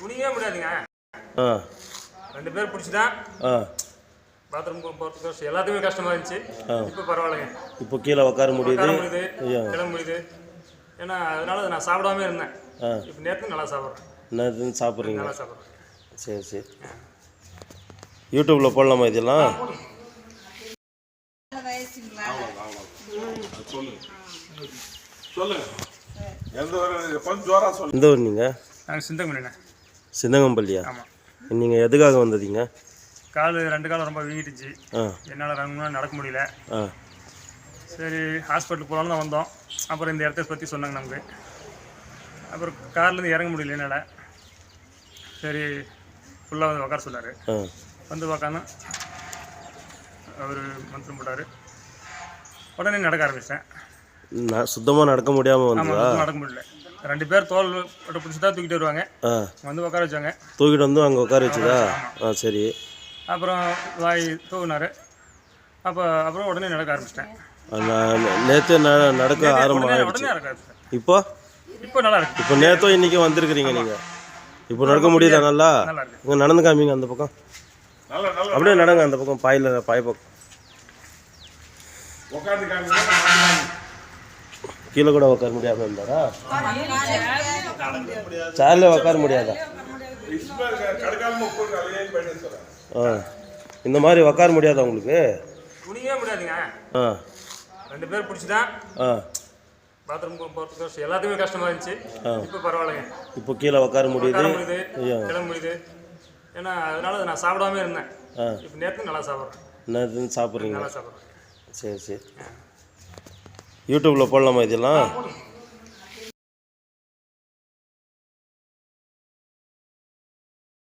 குனியவே முடியாதுங்க. ஆ. ரெண்டு பேர் பிடிச்சி தான் ஆ பாத்ரூம் போகிறதுக்கு கஷ்டம் எல்லாத்துக்குமே கஷ்டமா இருந்துச்சு. இப்போ பரவாயில்லைங்க. இப்போ கீழே உட்கார முடியுது. முடியுது ஐயா. கிளம்ப முடியுது. ஏன்னா அதனால நான் சாப்பிடாம இருந்தேன். ஆ. இப்போ நேற்று நல்லா சாப்பிட்றேன். என்ன சாப்பிட்றீங்க நல்லா சாப்பிட்றேன். சரி சரி. யூடியூப்பில் போடலாமா இதெல்லாம்? சொல்லுங்க. எந்த ஒரு கொஞ்சம் ஜோரா சொல்லுங்க எந்த ஊர் நீங்கள் நாங்கள் சிந்தகமணிண்ணே சிந்தங்கம்பள்ளியா ஆமாம் நீங்கள் எதுக்காக வந்ததீங்க? கால் ரெண்டு காலம் ரொம்ப வீங்கிட்டுச்சு ஆ. என்னால் நாள் நடக்க முடியல. ஆ. சரி ஹாஸ்பிட்டலுக்கு போகலான்னு தான் வந்தோம். அப்புறம் இந்த இடத்த பற்றி சொன்னாங்க நமக்கு. அப்புறம் கார்லேருந்து இறங்க முடியல என்னால். சரி ஃபுல்லாக வந்து உட்கார சொன்னார். வந்து உக்காந்து அவர் மந்திரம் போட்டார். உடனே நடக்க ஆரம்பிச்சிட்டேன் நான் சுத்தமாக நடக்க முடியாமல் வந்ததா? நடக்க முடியல. ரெண்டு பேர் தோல் பிடிச்சி தான் தூக்கிட்டு வருவாங்க. வந்து உட்கார வச்சாங்க. தூக்கிட்டு வந்து அங்கே உட்கார வச்சுதா? ஆ சரி. அப்புறம் வாய் தூவினார் அப்போ அப்புறம் உடனே நடக்க ஆரம்பிச்சிட்டேன். நான் நேற்று நடக்க ஆரம்பிச்சிட்டேன். இப்போ? இப்போ நல்லா இருக்கு. இப்போ நேற்றும் இன்றைக்கி வந்திருக்கிறீங்க நீங்கள் இப்போ நடக்க முடியுதா நல்லா? இங்கே நடந்து காமிங்க அந்த பக்கம். நல்ல நல்ல அப்படியே நடங்க அந்த பக்கம் பாயில் பாய் பக்கம். உட்காந்து காமிங்க. கீழே கூட உட்கார முடியாமல் இருந்தாரா? சேர்ல உட்கார முடியாதா? ஆ. இந்த மாதிரி உட்கார முடியாதா உங்களுக்கு? குனியவே முடியாதுங்க ஆ. ரெண்டு பேர் பிடிச்சி தான் ஆ பாத்ரூம் போகிறதுக்கு கஷ்டம். எல்லாத்துக்குமே கஷ்டமா இருந்துச்சு. இப்போ பரவாயில்லைங்க. இப்போ கீழே உட்கார முடியுது. முடியுது. ஐயா. கிளம்ப முடியுது. ஏன்னா அதனால நான் சாப்பிடாம இருந்தேன். இப்போ நேற்று நல்லா சாப்பிட்றேன். என்ன சாப்பிட்றீங்க. நல்லா சாப்பிட்றேன். சரி சரி. யூடியூப்பில் போடலாமா இதெல்லாம்?